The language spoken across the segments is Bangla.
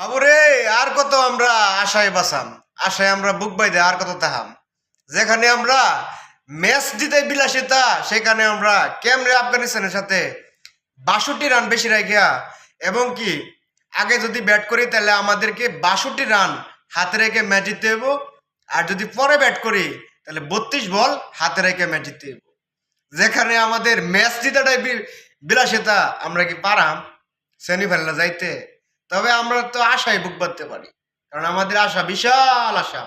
আবরে, আর কত আমরা আশায় বাসাম আশায় আমরা বুক বাইদে আর কত তাহাম? যেখানে আমরা ম্যাচ দিতে বিলাসিতা সেখানে আমরা কেমনে আফগানিস্তানের সাথে বাষট্টি রান বেশি রাখিয়া, এবং কি আগে যদি ব্যাট করি, তাহলে আমাদেরকে বাষট্টি রান হাতে রেখে ম্যাচ জিততে হইব। আর যদি পরে ব্যাট করি, তাহলে বত্রিশ বল হাতে রেখে ম্যাচ জিততে হইব। যেখানে আমাদের ম্যাচ জিতাটাই বিলাসিতা আমরা কি পারাম? সেমিফাইনালে যাইতে তবে আমরা তো আশায় বুক বাঁধতে পারি। কারণ আমাদের আশা বিশাল আশা।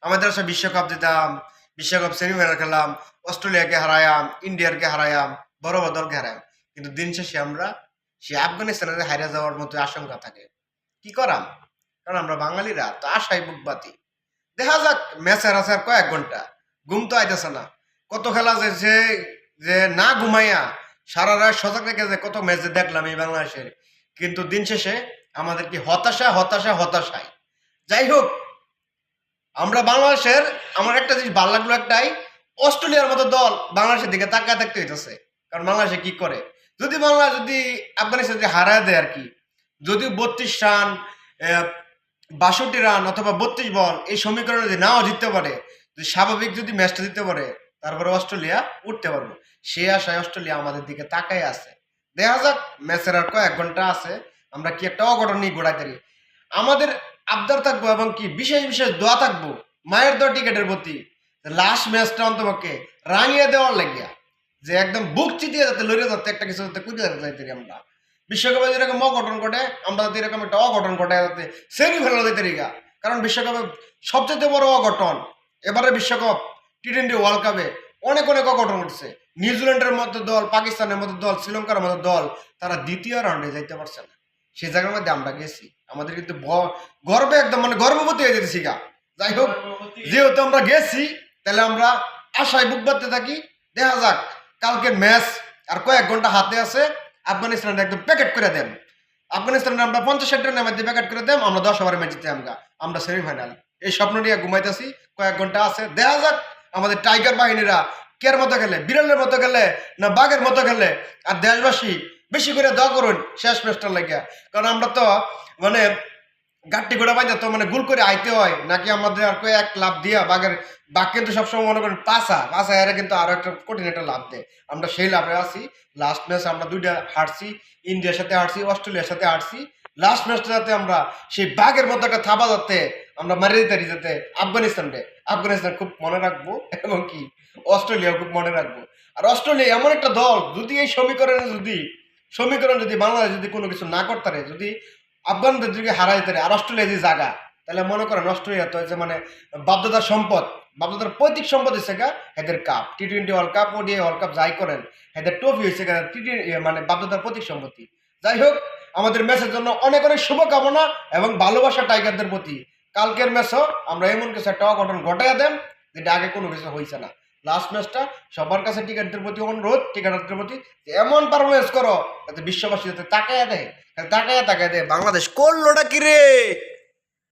আমাদের আশা বিশ্বকাপ দিতাম বিশ্বকাপ সেমিফাইনাল খেলাম অস্ট্রেলিয়াকে হারায়াম ইন্ডিয়াকে হারায়াম, বড় বড় দলকে হারায়াম। কিন্তু দিন শেষে আমরা সে আফগানিস্তানের হারিয়ে যাওয়ার মতো আশঙ্কা থাকে। কি করাম? কারণ আমরা বাঙালিরা তো আশায় বুক বাতি দেখা যাক ম্যাচের আসার কয়েক ঘণ্টা। ঘুম তো আইতেছে না। কত খেলা যে- যে না ঘুমাইয়া সারা রাত সজাগ রেখে যে কত ম্যাচ দেখলাম এই বাংলাদেশের। কিন্তু দিন শেষে আমাদের কি হতাশা হতাশা হতাশাই যাই হোক, আমরা বাংলাদেশের, আমার একটা জিনিস ভালো লাগল একটাই, অস্ট্রেলিয়ার মতো দল বাংলাদেশের দিকে তাকায় থাকতে হইতেছে। কারণ বাংলাদেশে কি করে? যদি বাংলা যদি আফগানিস্তান যদি হারায় দেয় আর কি যদি বত্রিশ রান বাষট্টি রান অথবা বত্রিশ বল এই সমীকরণে যদি নাও জিততে পারে যদি স্বাভাবিক যদি ম্যাচটা জিততে পারে, তারপরে অস্ট্রেলিয়া উঠতে পারব। সে আশায় অস্ট্রেলিয়া আমাদের দিকে তাকায় আছে। দেখা যাক, ম্যাচের আর কয়েক ঘণ্টা আছে। আমরা কি একটা অঘটন নিয়ে গোড়াই পারি আমাদের আবদার থাকব এবং কি বিশেষ বিশেষ দোয়া থাকব মায়ের দোয়া টিকেটের প্রতি। লাস্ট ম্যাচটা অন্তপক্ষে রাঙিয়ে দেওয়ার লাগিয়া, যে একদম বুক চিতিয়ে যাতে লড়ে যাতে একটা কিছু যাতে কুদে যেতে চাইতে আমরা। বিশ্বকাপে যেরকম অঘটন ঘটে, আমরা যাতে এরকম একটা অঘটন ঘটে, যাতে সেমিফাইনাল যেতে রিগা কারণ বিশ্বকাপে সবচেয়ে বড় অঘটন এবারে বিশ্বকাপ টি টোয়েন্টি ওয়ার্ল্ড কাপে অনেক অনেক অঘটন ঘটছে। নিউজিল্যান্ডের মতো দল, পাকিস্তানের মতো দল, শ্রীলঙ্কার মতো দল, তারা দ্বিতীয় রাউন্ডে যাইতে পারছে না। সেই জায়গার মধ্যে আমরা গেছি। আমাদের কিন্তু গর্বে একদম মানে গর্ভবতী হয়ে যেতেছি গা। যাই হোক যেহেতু আমরা গেছি তাহলে আমরা আশায় বুক বাঁধতে থাকি। দেখা যাক কালকের ম্যাচ আর কয়েক ঘণ্টা হাতে আছে আফগানিস্তানের একদম প্যাকেট করে দেন। আফগানিস্তানের আমরা পঞ্চাশ ষাট রানের মধ্যে প্যাকেট করে দেন আমরা দশ ওভারে ম্যাচ জিতে আমরা আমরা সেমিফাইনাল এই স্বপ্ন নিয়ে ঘুমাইতেছি কয়েক ঘণ্টা আছে। দেখা যাক আমাদের টাইগার বাহিনীরা কের মতো খেলে বিড়ালের মতো খেলে না বাঘের মতো খেলে। আর দেশবাসী বেশি করে দোয়া করুন, শেষ ম্যাচটার লাগিয়া। কারণ আমরা তো মানে গাট্টি ঘোড়া বাইতে তো মানে গুল করে আইতে হয়। নাকি আমাদের আর কই এক লাভ দিয়া বাঘের বাঘ কিন্তু সবসময় মনে করেন পাসা পাসা এরা কিন্তু আরও একটা কঠিন একটা লাভ দেয়। আমরা সেই লাভে আছি। লাস্ট ম্যাচ আমরা দুইটা হারছি। ইন্ডিয়ার সাথে হারছি, অস্ট্রেলিয়ার সাথে হারছি। লাস্ট ম্যাচটা যাতে আমরা সেই বাঘের মতো একটা থাবা যাতে আমরা মারিয়ে দিতে যাতে আফগানিস্তানকে আফগানিস্তান খুব মনে রাখব এবং কি? অস্ট্রেলিয়া খুব মনে রাখব। আর অস্ট্রেলিয়া এমন একটা দল, যদি এই সমীকরণে যদি সমীকরণ যদি বাংলাদেশ যদি কোনো কিছু না করতে পারে, যদি আফগানদের দিকে হারাই দিতে পারে আর অস্ট্রেলিয়া যে জায়গা, তাহলে মনে করেন অস্ট্রেলিয়া তো হচ্ছে মানে বাপদাদার সম্পদ, বাপদাদার পৈতৃক সম্পদ হচ্ছে গা এদের cup T twenty world cup ODI world cup যাই করেন এদের ট্রফি হয়েছে গা টি মানে বাপদাদার পৈতৃক সম্পত্তি। যাই হোক, আমাদের ম্যাচের জন্য অনেক অনেক শুভকামনা এবং ভালোবাসা টাইগারদের প্রতি। কালকের ম্যাচও আমরা এমন কিছু একটা অঘটন ঘটাইয়া দেন যেটা আগে কোনো কিছু হয়েছে না। লাস্ট ম্যাচটা সবার কাছে টিকেটদের প্রতি অনুরোধ টিকেটারদের প্রতি যে এমন পারফরমেন্স করো বিশ্ববাসী যাতে তাকায় দেয় তাকায় তাকায় দেয় বাংলাদেশ করলোটা কি রে?